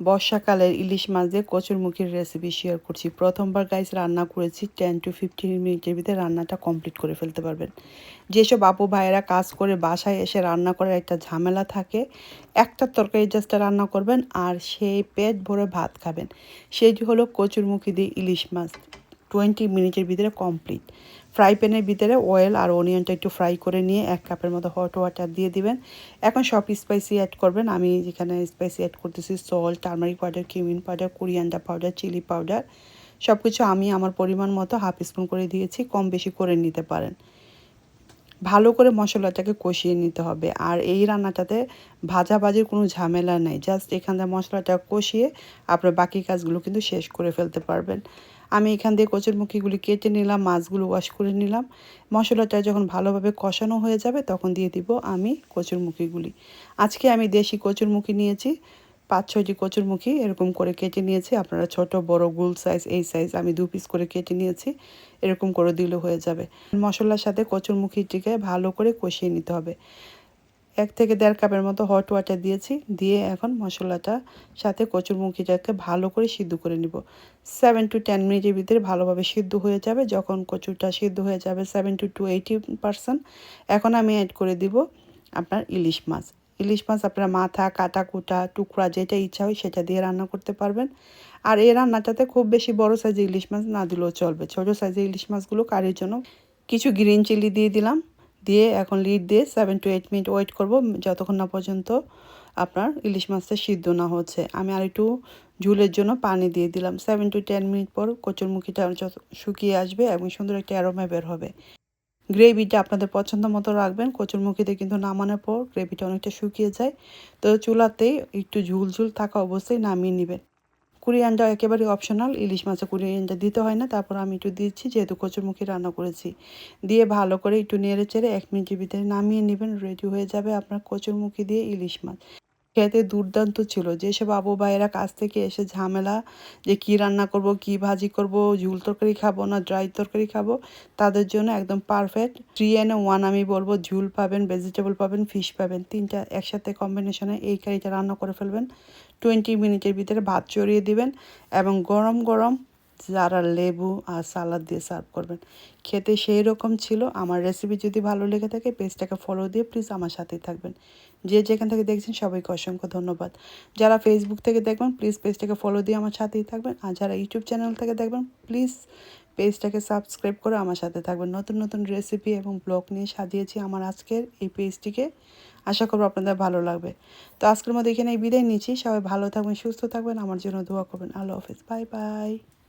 বর্ষাকালের ইলিশ মাছ দিয়ে কচুরমুখির recipe share করছি। প্রথমবার গাইস রান্না করেছি টেন টু ফিফটিন মিনিটের ভিতরে রান্নাটা কমপ্লিট করে ফেলতে পারবেন। যেসব আপু ভাইয়েরা কাজ করে বাসায় এসে রান্না করার একটা ঝামেলা থাকে, একটা তরকারি জাস্ট রান্না করবেন আর সেই পেট ভরে ভাত খাবেন। সেই হলো কচুরমুখী দিয়ে ইলিশ মাছ। টোয়েন্টি মিনিটের ভিতরে কমপ্লিট ফ্রাই প্যানের ভিতরে অয়েল আর অনিয়নটা একটু ফ্রাই করে নিয়ে এক কাপের মতো হট ওয়াটার দিয়ে দিবেন। এখন সব স্পাইসি অ্যাড করবেন। আমি যেখানে স্পাইসি অ্যাড করতেছি salt turmeric powder cumin powder coriander powder chilli powder সব কিছু আমি আমার পরিমাণ মতো হাফ স্পুন করে দিয়েছি, কম বেশি করে নিতে পারেন। ভালো করে মশলাটাকে কষিয়ে নিতে হবে। আর এই রান্নাটাতে ভাজাভাজির কোনো ঝামেলা নেই। জাস্ট এখান থেকে মশলাটা কষিয়ে আপনার বাকি কাজগুলো কিন্তু শেষ করে ফেলতে পারবেন। আমি এখান দিয়ে কচুরমুখিগুলি কেটে নিলাম, মাছগুলো ওয়াশ করে নিলাম। মশলাটা যখন ভালোভাবে কষানো হয়ে যাবে, তখন দিয়ে দিব আমি কচুরমুখিগুলি আজকে আমি দেশি কচুরমুখি নিয়েছি, পাঁচ ছয়টি কচুরমুখী এরকম করে কেটে নিয়েছি। আপনারা ছোট, বড়, গোল সাইজ এই সাইজ আমি দু পিস করে কেটে নিয়েছি, এরকম করে দিলে হয়ে যাবে। মশলার সাথে কচুরমুখিটিকে ভালো করে কষিয়ে নিতে হবে। এক থেকে দেড় কাপের মতো হট ওয়াটার দিয়েছি। দিয়ে এখন মশলাটা সাথে কচুরমুখিটাকে ভালো করে সিদ্ধ করে নিব। সেভেন টু টেন মিনিটের ভিতরে ভালোভাবে সিদ্ধ হয়ে যাবে। যখন কচুরটা সিদ্ধ হয়ে যাবে seven to to eighty percent এখন আমি অ্যাড করে দিব আপনার ইলিশ মাছ। ইলিশ মাছ আপনার মাথা কাটা কুটা টুকরা, যেটা ইচ্ছা হয় সেটা দিয়ে রান্না করতে পারবেন। আর এই রান্নাটাতে খুব বেশি বড় সাইজে ইলিশ মাছ না দিলেও চলবে। ছোটো সাইজে ইলিশ মাছগুলো কারির জন্য কিছু গ্রিন চিলি দিয়ে দিলাম। দিয়ে এখন লিড দিয়ে seven to eight minute wait করব, যতক্ষণ না পর্যন্ত আপনার ইলিশ মাছটা সিদ্ধ না হচ্ছে। আমি আর একটু ঝুলের জন্য পানি দিয়ে দিলাম। সেভেন টু টেন মিনিট পর কচুরমুখিটা যত শুকিয়ে আসবে এবং সুন্দর একটা অ্যারোমা বের হবে। গ্রেভিটা আপনাদের পছন্দ মতো রাখবেন। কচুরমুখিতে কিন্তু নামানোর পর গ্রেভিটা অনেকটা শুকিয়ে যায়। তো চুলাতেই একটু ঝুল ঝুল থাকা অবস্থায় নামিয়ে নেবেন। কুড়িয়ানটা একেবারে অপশনাল ইলিশ মাছে কুরিয়ানটা দিতে হয় না, তারপর আমি একটু দিচ্ছি, যেহেতু কচুরমুখী রান্না করেছি। দিয়ে ভালো করে একটু নেড়ে চেড়ে এক মিনিটের ভিতরে নামিয়ে নেবেন রেডি হয়ে যাবে আপনার কচুরমুখী দিয়ে ইলিশ মাছ। খেতে দুর্দান্ত ছিল। যেসব আবু ভাইয়েরা কাছ থেকে এসে ঝামেলা যে কি রান্না করব, কি ভাজি করব, ঝুল তরকারি খাব না ড্রাই তরকারি খাব, তাদের জন্য একদম পারফেক্ট থ্রি এনে ওয়ান আমি বলব, ঝুল পাবেন ভেজিটেবল পাবেন ফিশ পাবেন, তিনটা একসাথে কম্বিনেশনে এই কারিটা রান্না করে ফেলবেন। টোয়েন্টি মিনিটের ভিতরে ভাত চড়িয়ে দিবেন এবং গরম গরম যারা লেবু আর সালাদ দিয়ে সার্ভ করবেন। খেতে সেই রকম ছিল। আমার রেসিপি যদি ভালো লেগে থাকে পেজটাকে ফলো দিয়ে প্লিজ আমার সাথেই থাকবেন। যে যেখান থেকে দেখছেন, সবাইকে অসংখ্য ধন্যবাদ। যারা ফেসবুক থেকে দেখবেন প্লিজ পেজটাকে ফলো দিয়ে আমার সাথেই থাকবেন। আর যারা ইউটিউব চ্যানেল থেকে দেখবেন প্লিজ পেজটাকে সাবস্ক্রাইব করে আমার সাথে থাকবেন। নতুন নতুন রেসিপি এবং ব্লগ নিয়ে সাজিয়েছি আমার আজকের এই পেজটিকে আশা করব আপনাদের ভালো লাগবে। তো আজকের মধ্যে এখানে বিদায় নিচ্ছি। সবাই ভালো থাকবেন, সুস্থ থাকবেন। আমার জন্য দোয়া করবেন। আল্লাহ হাফেজ। Bye bye